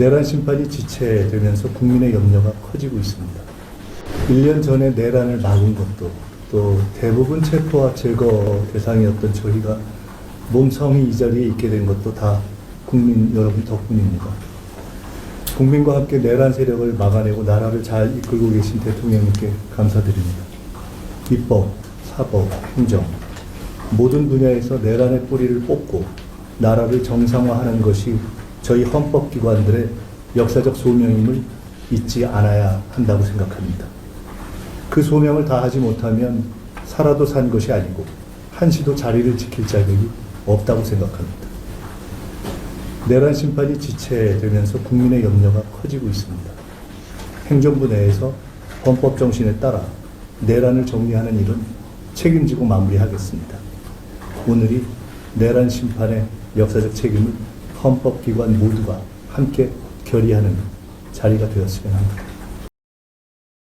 내란 심판이 지체되면서 국민의 염려가 커지고 있습니다. 1년 전에 내란을 막은 것도 또 대부분 체포와 제거 대상이었던 저희가 몸성이 이 자리에 있게 된 것도 다 국민 여러분 덕분입니다. 국민과 함께 내란 세력을 막아내고 나라를 잘 이끌고 계신 대통령님께 감사드립니다. 입법, 사법, 행정 모든 분야에서 내란의 뿌리를 뽑고 나라를 정상화하는 것이 저희 헌법기관들의 역사적 소명임을 잊지 않아야 한다고 생각합니다. 그 소명을 다하지 못하면 살아도 산 것이 아니고 한시도 자리를 지킬 자격이 없다고 생각합니다. 내란 심판이 지체되면서 국민의 염려가 커지고 있습니다. 행정부 내에서 헌법 정신에 따라 내란을 정리하는 일은 책임지고 마무리하겠습니다. 오늘이 내란 심판의 역사적 책임을 헌법기관 모두가 함께 결의하는 자리가 되었으면 합니다.